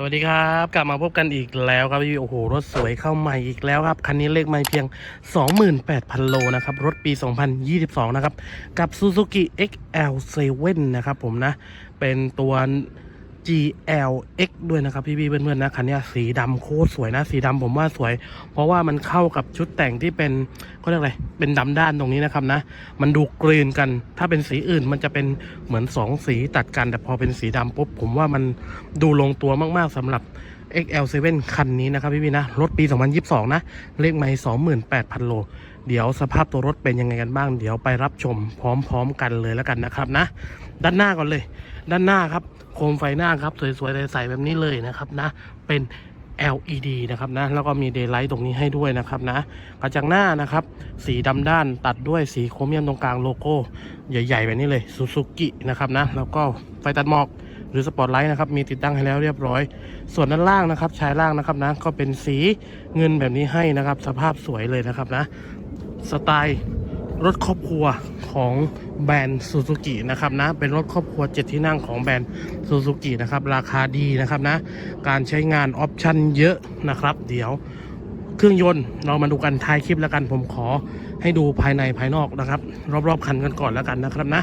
สวัสดีครับ กลับมาพบกันอีกแล้วครับพี่โอ้โห รถสวยเข้าใหม่อีกแล้วครับ คันนี้เลขไม่เพียง 28,000 โลนะครับ รถปี 2022 นะครับ กับ Suzuki XL7 นะครับผมนะ เป็นตัว GLX ด้วยนะครับพี่พี่ๆเพื่อนๆนะคันนี้สีดำโคตรสวยนะ สีดำผมว่าสวย เพราะว่ามันเข้ากับชุดแต่งที่เป็นเขาเรียกอะไรเป็นดำด้านตรงนี้นะครับนะ มันดูกลืนกัน ถ้าเป็นสีอื่นมันจะเป็นเหมือนสองสีตัดกัน แต่พอเป็นสีดำปุ๊บผมว่ามันดูลงตัวมากๆสำหรับ XL7 คันนี้นะครับพี่พี่ๆนะ รถปี 2022 นะ เลขไม่28,000 โล เดี๋ยวสภาพตัวรถเป็นยังไงกันบ้าง เดี๋ยวไปรับชมพร้อมๆกันเลยแล้วกันนะครับนะ ด้านหน้าก่อนเลย ด้านหน้าครับ โคมไฟหน้าครับ สวยๆใสๆแบบนี้เลยนะครับนะ เป็น LED นะครับนะ แล้วก็มีเดย์ไลท์ตรงนี้ให้ด้วยนะครับนะ กระจังหน้านะครับ สีดำด้านตัดด้วยสีโครเมียมตรงกลางโลโก้ใหญ่ๆแบบนี้เลยซูซูกินะครับนะ แล้วก็ไฟตัดหมอกหรือสปอตไลท์นะครับ มีติดตั้งให้แล้วเรียบร้อย ส่วนด้านล่างนะครับชายล่างนะครับนะ ก็เป็นสีเงินแบบนี้ให้นะครับ สภาพสวยเลยนะครับนะ สไตล์ รถครอบครัวของแบรนด์ซูซูกินะครับนะเป็นรถครอบครัว 7 ที่นั่งของแบรนด์ซูซูกินะครับราคาดีนะครับนะการใช้งานออปชั่นเยอะนะครับ เดี๋ยวเครื่องยนต์เรามาดูกันท้ายคลิปแล้วกันผมขอให้ดูภายในภายนอกนะครับ รอบๆคันกันก่อนแล้วกันนะครับนะ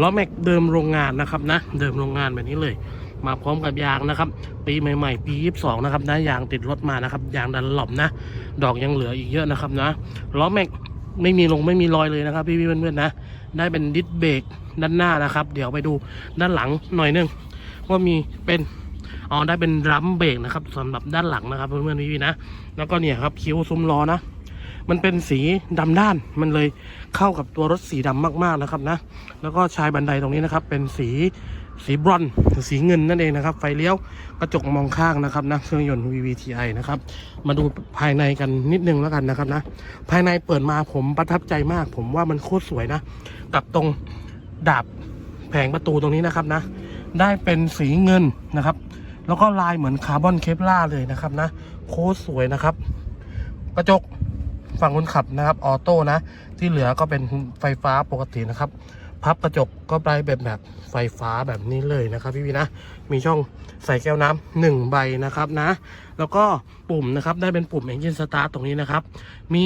ล้อแม็กเดิมโรงงานนะครับนะเดิมโรงงานแบบนี้เลยมาพร้อมกับยางนะครับ ปีใหม่ๆ ปี 22 นะครับนะยางติดรถมานะครับ ยางดันหลบนะ ดอกยังเหลืออีกเยอะนะครับนะล้อแม็ก ไม่มีลงไม่มีรอยเลยนะครับ พี่ๆเพื่อนๆนะ ได้เป็นดิสเบรกด้านหน้านะครับ เดี๋ยวไปดูด้านหลังหน่อยหนึงว่ามีเป็นอ๋อได้เป็นรัมเบรกนะครับสำหรับด้านหลังนะครับเพื่อนๆพี่ๆนะแล้วก็เนี่ยครับคิ้วซุ้มล้อนะมันเป็นสีดำด้านมันเลยเข้ากับตัวรถสีดำมากๆนะครับนะ แล้วก็ชายบันไดตรงนี้นะครับ เป็นสี สีบรอนซ์สีเงินนั่นเองนะครับ ไฟเลี้ยวกระจกมองข้างนะครับนะเครื่องยนต์ VVTi นะครับ มาดูภายในกันนิดนึงแล้วกันนะครับนะ ภายในเปิดมาผมประทับใจมาก ผมว่ามันโคตรสวยนะ กับตรงดาบแผงประตูตรงนี้นะครับนะ ได้เป็นสีเงินนะครับ แล้วก็ลายเหมือนคาร์บอนเคปล่าเลยนะครับนะ โคตรสวยนะครับ กระจกฝั่งคนขับนะครับออโต้นะ ที่เหลือก็เป็นไฟฟ้าปกตินะครับ พับกระจกก็ไปแบบแบบไฟฟ้าแบบนี้เลยนะครับพี่วีนะ มีช่องใส่แก้วน้ำหนึ่งใบนะครับนะ แล้วก็ปุ่มนะครับได้เป็นปุ่ม Engine Start ตรงนี้นะครับ มี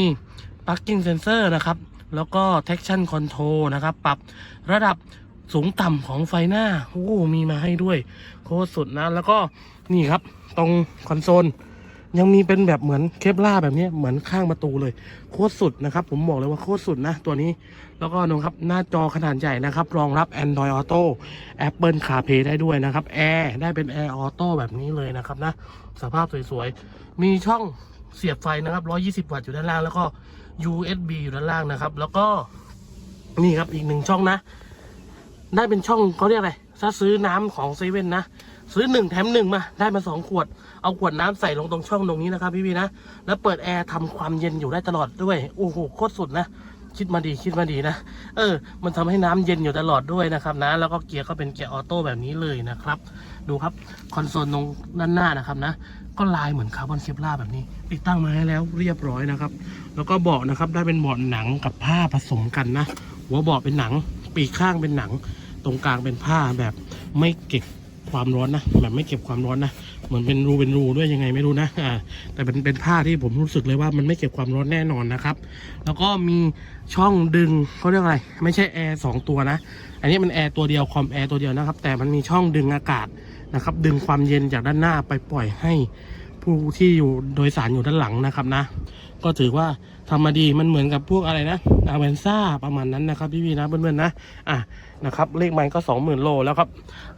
Parking Sensor นะครับ แล้วก็ Traction Control นะครับ ปรับระดับสูงต่ำของไฟหน้า โอ้ มีมาให้ด้วย โคตรสุดนะ แล้วก็นี่ครับ ตรงคอนโซล ยังมีเป็นแบบเหมือนเคปล่าแบบนี้เหมือนข้างประตูเลย โคตรสุดนะครับ ผมบอกเลยว่าโคตรสุดนะ ตัวนี้แล้วก็นะครับหน้าจอขนาดใหญ่นะครับ รองรับ Android Auto Apple CarPlay ได้ด้วยนะครับแอร์ได้เป็น Air Auto แบบนี้เลยนะครับนะ สภาพสวยๆ มีช่องเสียบไฟนะครับ 120 วัตต์อยู่ด้านล่าง แล้วก็ USB อยู่ด้านล่างนะครับ แล้วก็นี่ครับอีกหนึ่งช่องนะ ได้เป็นช่องเขาเรียกอะไรถ้าซื้อน้ำของเซเว่นนะ ซื้อหนึ่งแถมหนึ่งมา ได้มาสองขวด เอาขวดน้ำใส่ลงตรงช่องตรงนี้นะครับพี่พี่นะ แล้วเปิดแอร์ทำความเย็นอยู่ได้ตลอดด้วย โอ้โหโคตรสุดนะ คิดมาดีคิดมาดีนะ เออ มันทำให้น้ำเย็นอยู่ตลอดด้วยนะครับนะ แล้วก็เกียร์ก็เป็นเกียร์ออโต้แบบนี้เลยนะครับ ดูครับคอนโซลตรงด้านหน้านะครับนะ ก็ลายเหมือนคาร์บอนเคปลาแบบนี้ ติดตั้งมาให้แล้วเรียบร้อยนะครับ แล้วก็เบาะนะครับได้เป็นเบาะหนังกับผ้าผสมกันนะ หัวเบาะเป็นหนัง ปีกข้างเป็นหนัง ตรงกลางเป็นผ้าแบบไม่เก็บ ความร้อนนะแบบไม่เก็บความร้อนนะเหมือนเป็นรูเป็นรูด้วยยังไงไม่รู้นะอ่าแต่เป็นเป็นผ้าที่ผมรู้สึกเลยว่ามันไม่เก็บความร้อนแน่นอนนะครับ แล้วก็มีช่องดึงเขาเรียกอะไร ไม่ใช่แอร์สองตัวนะ อันนี้มันแอร์ตัวเดียวคอมแอร์ตัวเดียวนะครับ แต่มันมีช่องดึงอากาศนะครับ ดึงความเย็นจากด้านหน้าไปปล่อยให้ผู้ที่อยู่โดยสารอยู่ด้านหลังนะครับนะ ก็ถือว่า ทำมาดีมันเหมือนกับพวกอะไรนะอาเวนซ่าประมาณนั้นนะครับพี่ๆนะเพื่อนๆนะอะนะครับเลขไมค์ก็ 20,000 โลแล้วครับ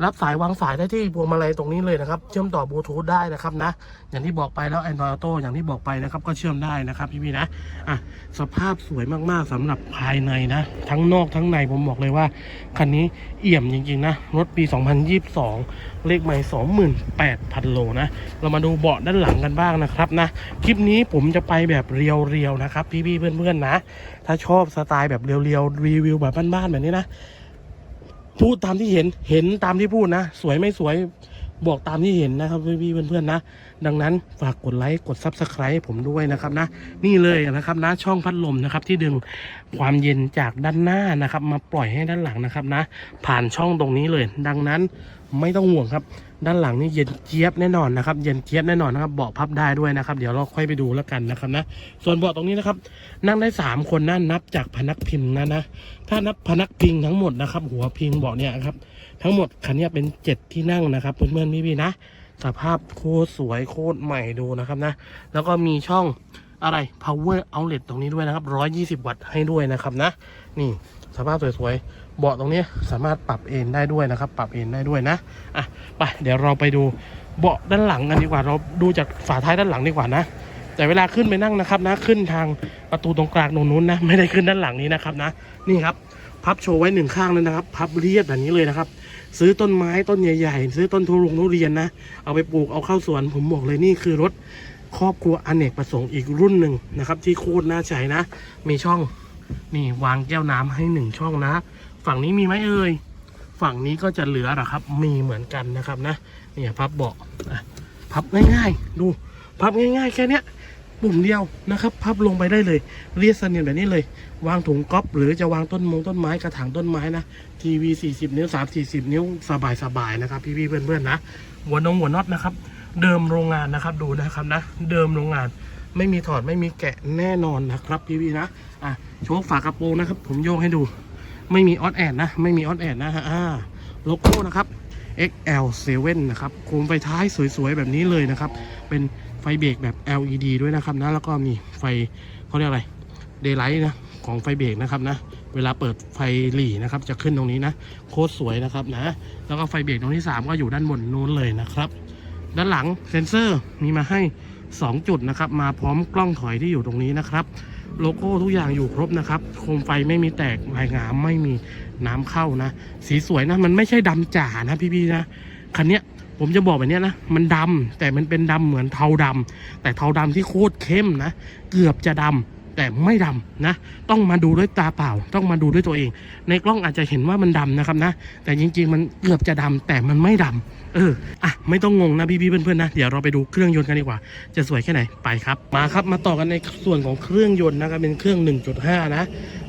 รับสายวางสายได้ที่พวงมาลัยตรงนี้เลยนะครับ เชื่อมต่อบลูทูธได้นะครับนะ อย่างที่บอกไปแล้ว Android Auto อย่างที่บอกไปนะครับ ก็เชื่อมได้นะครับพี่ๆนะอะสภาพสวยมากๆสำหรับภายในนะ ทั้งนอกทั้งในผมบอกเลยว่า คันนี้เอี่ยมจริงๆนะ รถปี 2022 เลขไมค์28,000 โลนะ เรามาดูเบาะด้านหลังกันบ้างนะครับนะ คลิปนี้ผมจะไปแบบเรียวๆนะครับนะครับ พี่ๆเพื่อนๆนะ ถ้าชอบสไตล์แบบเรียวๆรีวิวแบบบ้านๆแบบนี้นะ พูดตามที่เห็นเห็นตามที่พูดนะ สวยไม่สวย บอกตามที่เห็นนะครับพี่ๆเพื่อนๆนะ ดังนั้นฝากกดไลค์กด Subscribe ผมด้วยนะครับนะ นี่เลยนะครับนะช่องพัดลมนะครับที่ดึงความเย็นจากด้านหน้านะครับ มาปล่อยให้ด้านหลังนะครับนะ ผ่านช่องตรงนี้เลย ดังนั้นไม่ต้องห่วงครับ ด้านหลังนี่เย็นเจี๊ยบแน่นอนนะครับ เย็นเจี๊ยบแน่นอนนะครับเบาะพับได้ด้วยนะครับ เดี๋ยวเราค่อยไปดูแล้วกันนะครับนะ ส่วนเบาะตรงนี้นะครับ นั่งได้สามคนนะนับจากพนักพิงนะนะ ถ้านับพนักพิงทั้งหมดนะครับ หัวพิงเบาะเนี่ยครับ ทั้งหมดคันนี้เป็นเจ็ดที่นั่งนะครับเพื่อนๆพี่ๆนะ สภาพโคตรสวยโคตรใหม่ดูนะครับนะ แล้วก็มีช่องอะไร power outlet ตรงนี้ด้วยนะครับ 120 วัตต์ให้ด้วยนะครับนะ นี่สภาพสวยๆ เบาะตรงนี้สามารถปรับเอนได้ด้วยนะครับ ปรับเอนได้ด้วยนะ อะ ไป เดี๋ยวเราไปดูเบาะด้านหลังกันดีกว่า เราดูจากฝาท้ายด้านหลังดีกว่านะ แต่เวลาขึ้นไปนั่งนะครับนะ ขึ้นทางประตูตรงกลางตรงนู้นนะ ไม่ได้ขึ้นด้านหลังนี้นะครับนะ นี่ครับ พับโชว์ไว้หนึ่งข้างเลยนะครับ พับเรียบแบบนี้เลยนะครับ ซื้อต้นไม้ต้นใหญ่ๆ ซื้อต้นทุรุงทุเรียนนะ เอาไปปลูกเอาเข้าสวน ผมบอกเลยนี่คือรถครอบครัวอเนกประสงค์อีกรุ่นหนึ่งนะครับ ที่โคตรน่าใช้นะ มีช่องนี่วางแก้วน้ำให้หนึ่งช่องนะ ฝั่งนี้มีไหมเอ่ยฝั่งนี้ก็จะเหลือหรอครับ มีเหมือนกันนะครับนะเนี่ยพับเบาะพับง่ายๆ ดู พับง่ายๆ แค่เนี้ย ปุ่มเดียวนะครับ พับลงไปได้เลยเรียกเสนียนแบบนี้เลย วางถุงก๊อปหรือจะวางต้นมงต้นไม้กระถางต้นไม้นะทีวี 40 นิ้ว 3 40 นิ้วสบายๆนะครับ พี่ๆเพื่อนๆนะหัวนงหัวน็อตนะครับ เดิมโรงงานนะครับดูนะครับนะ เดิมโรงงานไม่มีถอดไม่มีแกะแน่นอนนะครับพี่ๆนะอะโชคฝากระโปรงนะครับ ผมโยกให้ดู ไม่มีออดแอดนะ ไม่มีออดแอดนะฮะโลโก้นะครับ XL7 นะครับโคมไฟท้ายสวยๆ แบบนี้เลยนะครับ เป็น ฟเบรกแบบ LED ด้วยนะครับนะแล้วก็มีไฟเขาเรียกอะไรเดย์ไลท์นะของไฟเบรกนะครับนะเวลาเปิดไฟหลีนะครับ จะขึ้นตรงนี้นะโคตรสวยนะครับนะแล้วก็ไฟเบรกตรงที่ 3 ก็อยู่ด้านบนนู้นเลยนะครับ ด้านหลังเซ็นเซอร์มีมาให้ 2 จุดนะครับ มาพร้อมกล้องถอยที่อยู่ตรงนี้นะครับ โลโก้ทุกอย่างอยู่ครบนะครับโคมไฟไม่มีแตกลายงามไม่มีน้ำเข้านะ สีสวยนะ มันไม่ใช่ดำจ๋านะพี่ๆนะคันเนี้ย ผมจะบอกแบบนี้นะ มันดำแต่มันเป็นดำเหมือนเทาดำแต่เทาดำที่โคตรเข้มนะ เกือบจะดำแต่ไม่ดำนะ ต้องมาดูด้วยตาเปล่า ต้องมาดูด้วยตัวเอง ในกล้องอาจจะเห็นว่ามันดำนะครับนะ แต่จริง ๆ มันเกือบจะดำแต่มันไม่ดำเออ อะ ไม่ต้องงงนะพี่ๆเพื่อนๆนะ เดี๋ยวเราไปดูเครื่องยนต์กันดีกว่า จะสวยแค่ไหน ไปครับ มาครับ มาต่อกันในส่วนของเครื่องยนต์นะครับ เป็นเครื่อง 1.5 นะ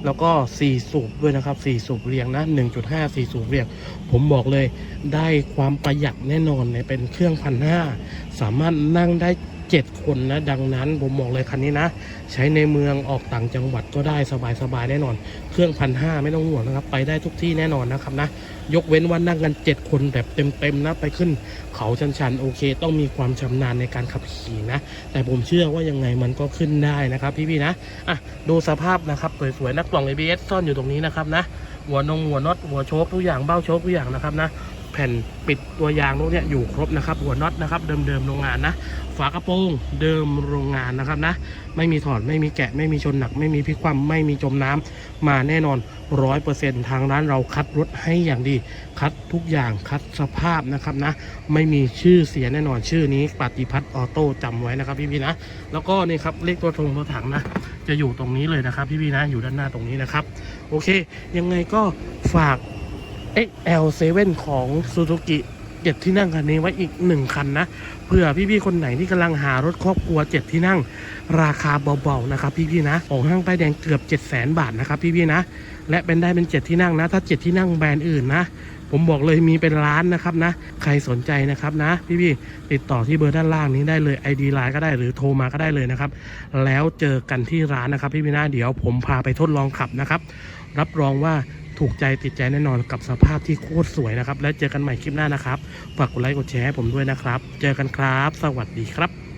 แล้วก็ 4 สูบด้วยนะครับ 4 สูบเรียงนะ 1.5 4 สูบเรียง ผมบอกเลยได้ความประหยัดแน่นอนเนี่ยเป็นเครื่องพันห้าสามารถนั่งได้ 7 คนนะ ดังนั้นผมบอกเลยคันนี้นะ ใช้ในเมืองออกต่างจังหวัดก็ได้สบายๆแน่นอน เครื่องพันห้าไม่ต้องห่วงนะครับ ไปได้ทุกที่แน่นอนนะครับนะ ยกเว้นว่านั่งกัน 7 คนแบบเต็มๆนะไปขึ้น เขาชันๆโอเค ต้องมีความชำนาญในการขับขี่นะ แต่ผมเชื่อว่ายังไงมันก็ขึ้นได้นะครับ พี่ๆนะอะดูสภาพนะครับสวยๆนะกกล่อง ABS ซ่อนอยู่ตรงนี้นะครับนะหัวนงหัวน็อตหัวโชคทุกอย่างเบ้าโชคทุกอย่างนะครับนะ ผ่นปิดตัวยางพวกเนี้ยอยู่ครบนะครับ หัวน็อตนะครับเดิมๆโรงงานนะ ฝากระโปรงเดิมโรงงานนะครับนะ ไม่มีถอดไม่มีแกะไม่มีชนหนัก ไม่มีพลิกคว่ำไม่มีจมน้ำมาแน่นอนร้อยเปอร์เซ็นทางร้านเราคัดรถให้อย่างดี คัดทุกอย่างคัดสภาพนะครับนะ ไม่มีชื่อเสียแน่นอนชื่อนี้ปฏิพัฒน์ออโต้จำไว้นะครับพี่ๆนะ แล้วก็นี่ครับเลขตัวตรงตัวถังนะ จะอยู่ตรงนี้เลยนะครับพี่ๆนะอยู่ด้านหน้าตรงนี้นะครับ โอเค ยังไงก็ฝาก XL7 ของ Suzuki เจ็ดที่นั่งคันนี้ไว้อีกหนึ่งคันนะเผื่อพี่ๆ คนไหนที่กำลังหารถครอบครัวเจ็ดที่นั่ง ราคาเบาๆ นะครับพี่ๆ นะ ของห้างป้ายแดงเกือบ 7 0 0 0 0 บาทนะครับพี่ๆ นะ และเป็นได้เป็นเจ็ดที่นั่งนะ ถ้าเจ็ดที่นั่งแบรนด์อื่นนะ ผมบอกเลยมีเป็นล้านนะครับนะ ใครสนใจนะครับนะ พี่ๆ ติดต่อที่เบอร์ด้านล่างนี้ได้เลย ID ไลน์ก็ได้หรือโทรมาก็ได้เลยนะครับ แล้วเจอกันที่ร้านนะครับพี่ๆ นะ เดี๋ยวผมพาไปทดลองขับนะครับ รับรองว่า ถูกใจติดใจแน่นอนกับสภาพที่โคตรสวยนะครับ และเจอกันใหม่คลิปหน้านะครับ ฝากกดไลค์กดแชร์ให้ผมด้วยนะครับ เจอกันครับ สวัสดีครับ